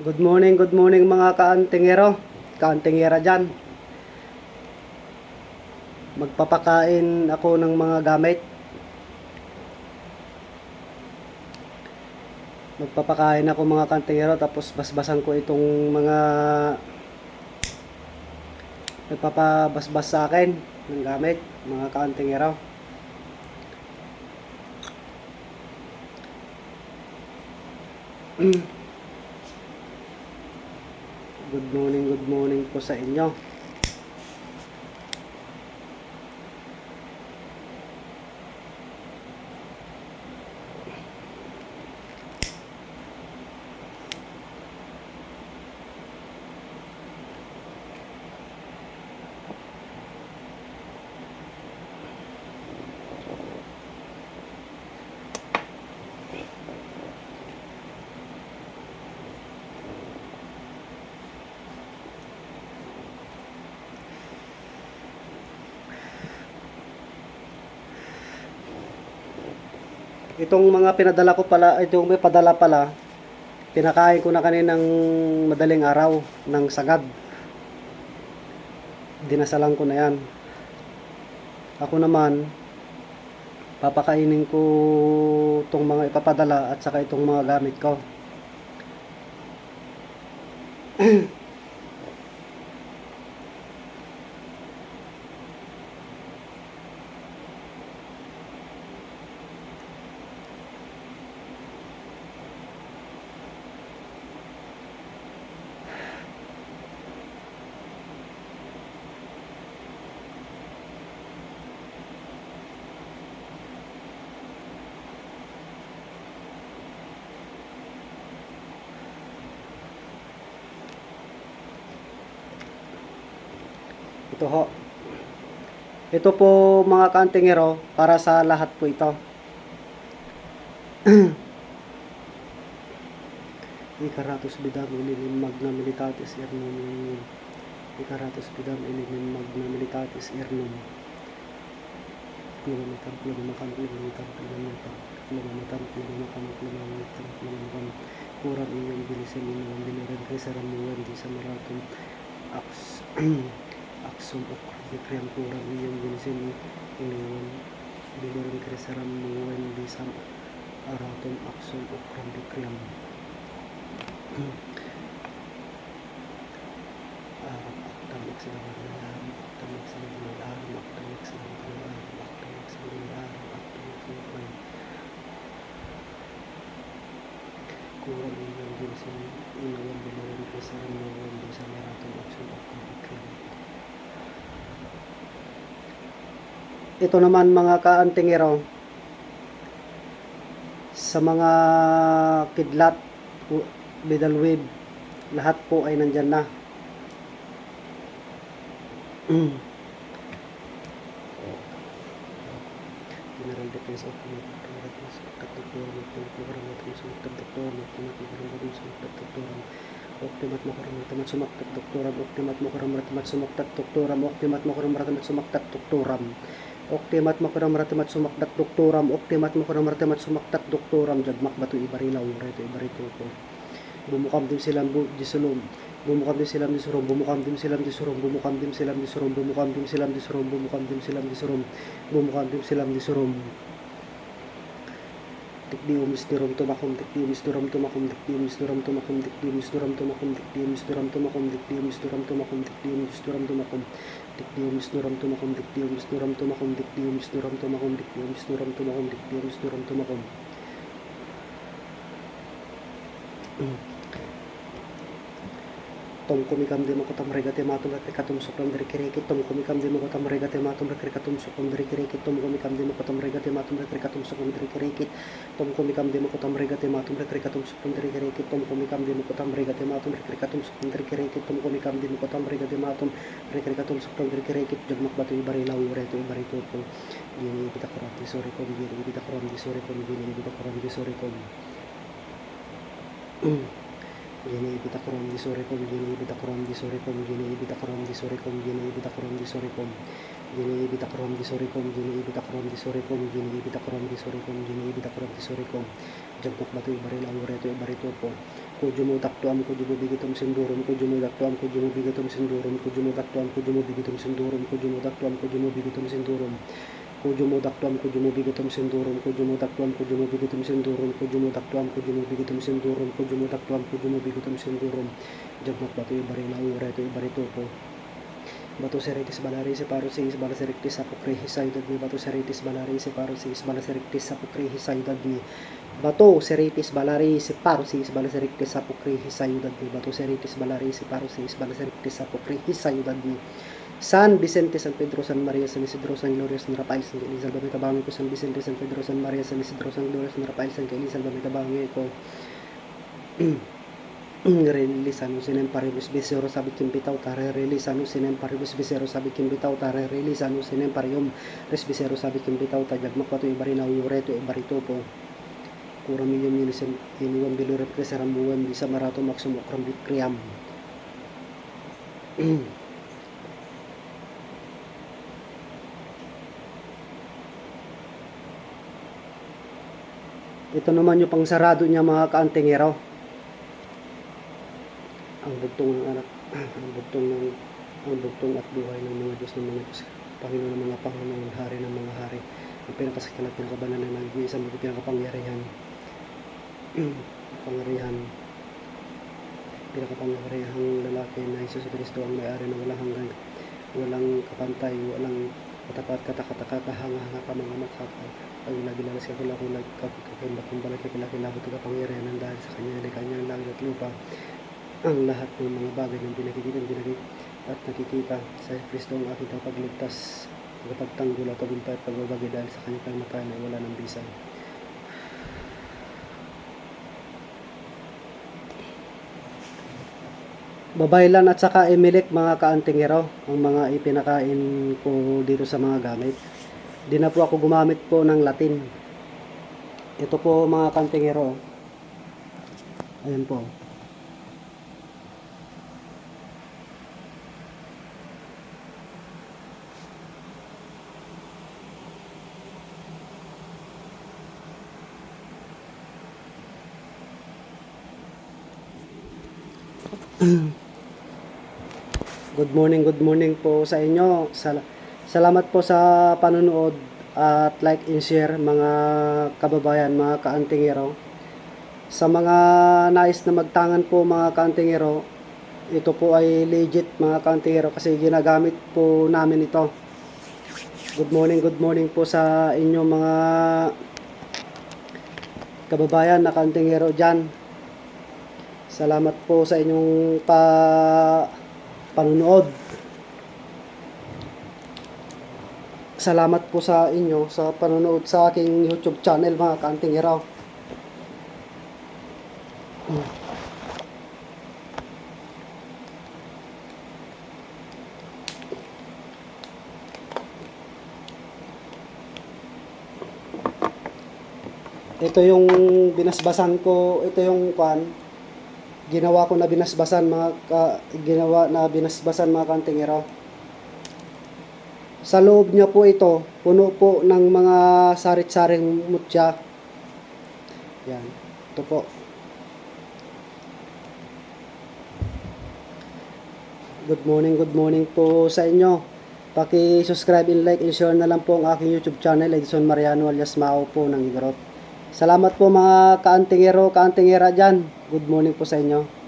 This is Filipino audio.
Good morning, good morning mga kaantingero, kaantingera dyan. Magpapakain ako ng mga gamit. Magpapakain ako mga kaantingero tapos basbasan ko itong mga nagpapabasbas sa akin ng gamit, mga kaantingero. Good morning, good morning po sa inyo. Itong mga pinadala ko pala, itong may padala pala, pinakain ko na kaninang madaling araw ng sagad. Dinasalan ko na yan. Ako naman, papakainin ko itong mga ipapadala at saka itong mga gamit ko. Ito ho. Ito po mga kantingero para sa lahat po ito. Ikaratus bidam ilimin magna militatis ernum. Ikaratus bidam ilimin magna militatis ernum. Kulamatam, kulamakan, kulamatam, kulamatam, kulamatam, kulamakan, kulamatam, kulamakan. Kurang iyong bilisan inawang binaran kay saramuan di sa maratong aks aksum ok Vikram kurang yang jenisnya iniwan. Biluran krisaram muwen bisam araton aksum okram Vikram Arab aktamak silang kanalarm aktamak silang kanalarm aktamak silang kanalarm aktamak silang kanalarm aktamak silang kanalarm kurang yang jenisnya iniwan biluran krisaram muwen bisam araton aksum okram Vikram ito naman mga kaantingero sa mga kidlat middle wave lahat po ay nandyan na. General defense of Optimat mo karam ratamat sumaktat doktoram Optimat mo karam sumaktat doktoram Optimat mo karam sumaktat doktoram oktimat makuram ratimat sumakdak doktoram. Oktimat makuram ratimat sumakdak doktoram. Jagmak bato ibarilaw reto ibarito ko. Bumukam din silang bu disulom bumukam din silang disurom bumukam din silang disurom bumukam din silang disurom bumukam din silang disurom bumukam din silang disurom bumukam din silang disurom tikdium istirom tumakum tikdium istirom tumakum tikdium istirom tumakum tikdium istirom tumakum tikdium istirom tumakum tikdium istirom tumakum tikdium istirom tumakum Dikdium Vishnuram Tumakum Dikdium Vishnuram Tumakum Dikdium Vishnuram Tumakum Dikdium Vishnuram Tumakum Dikdium Vishnuram Tumakum tom kumikam di makotam regate matum lakri katum sukram dari kiri kitom kumikam di makotam regate matum lakri katum sukram dari kiri kitom kumikam di makotam regate matum lakri katum sukram dari kiri kit tom kumikam di makotam regate matum lakri katum sukram dari kiri kitom kumikam di makotam regate matum lakri katum sukram dari kiri kitom kumikam di makotam regate matum lakri katum sukram dari kiri kit jagmak batu ibari lau reto ibari turko yini bitakoram di sore kom yini bitakoram di sore kom yini bitakoram di sore kom Mm-hmm ibita korom di sore kom gini ibita korom di sore kom gini ibita korom di sore kom gini ibita korom di sore kom gini ibita korom di sore kom gini ibita korom di sore kom gini ibita korom di sore kom gini ibita korom di sore kom jagpok batu ibaril ang reto ibarito po. Kujumo daktuam kujumo bigitum sindurum kujumo daktuam kujumo bigitum sindurum kujumo daktuam kujumo bigitum sindurum kujumo daktuam kujumo bigitum sindurum kujumo daktuam kujumo bigitum sindurum kujumo daktuam kujumo bigitum sindurum kujumo daktuam kujumo bigitum sindurum kujumo daktuam kujumo bigitum sindurum jagmat batu ibarina ura itu ibarito po. Batu seritis balari separo si isbala seriktis apokre hisaydad ni batu seritis balari separo si isbala seriktis apokre hisaydad ni Bato seritis balari separo si isbala seriktis apokre hisaydad ni Batu seritis balari separo si isbala seriktis apokre hisaydad ni San Vicente, San Pedro, San Maria, San Isidro, San Gloria, San Rafael, San Elizal, Bamitabangi ko, San Vicente, San Pedro, San Maria, San Isidro, San Gloria, San Rafael, San Elizal, Bamitabangi ko. Relisano sinem paribus bisero sabi kimbitaw tare relisano sinem paribus bisero sabi kimbitaw tare relisano sinem parium res bisero sabi kimbitaw tajag makwato ibarina ureto ibarito po kurang miyum yun sem iniwan bilo rep kesaram buwan bisa marato maksum okram kriam Ito naman yung pang sarado niya mga kaantingero. Ang bugtong ng anak, ang bugtong ng ang bugtong at buhay ng mga Diyos ng mga Diyos. Panginoon ng mga Panginoon, Hari ng mga Hari. Ang pinakasakil at pinakabalan ng nag-iisang mga pinakapangyarihan. pangyarihan. Pinakapangyarihang lalaki na Jesus Kristo ang may-ari na walang hanggan, walang kapantay, walang katapat katakataka kahanga-hanga ka mga makaka ay lagilalas ka kulakulag kakimbakimbalik kakilakilabot ka pangyarihan dahil sa kanya ay kanyang langit at lupa. Ang lahat ng mga bagay ng pinakikita pinakikita at nakikita sa Kristo ang aking kapagligtas pagpagtanggol at tagumpay at pagbabagi dahil sa kanyang kamatayan ay wala ng bisa Babaylan at saka Emilik mga kaantingero ang mga ipinakain ko dito sa mga gamit. Di na po ako gumamit po ng Latin. Ito po mga kantingero. Ayan po. Good morning, good morning po sa inyo. Sal- salamat po sa panonood at like and share mga kababayan, mga kaantingero. Sa mga nais na magtangan po mga kaantingero, ito po ay legit mga kaantingero kasi ginagamit po namin ito. Good morning, good morning po sa inyo mga kababayan na kaantingero dyan. Salamat po sa inyong pa panunood. Salamat po sa inyo sa panonood sa aking YouTube channel mga kaanting iraw. Ito yung binasbasan ko, ito yung kwan, ginawa ko na binasbasan mga ka, ginawa na binasbasan mga kantingero. Sa loob niya po ito, puno po ng mga sarit-saring mutya. Yan. Ito po. Good morning, good morning po sa inyo. Paki-subscribe and like and share na lang po ang aking YouTube channel, Edson Mariano alias Mao po ng Igorot. Salamat po mga kaantingero, kaantingera dyan. Good morning po sa inyo.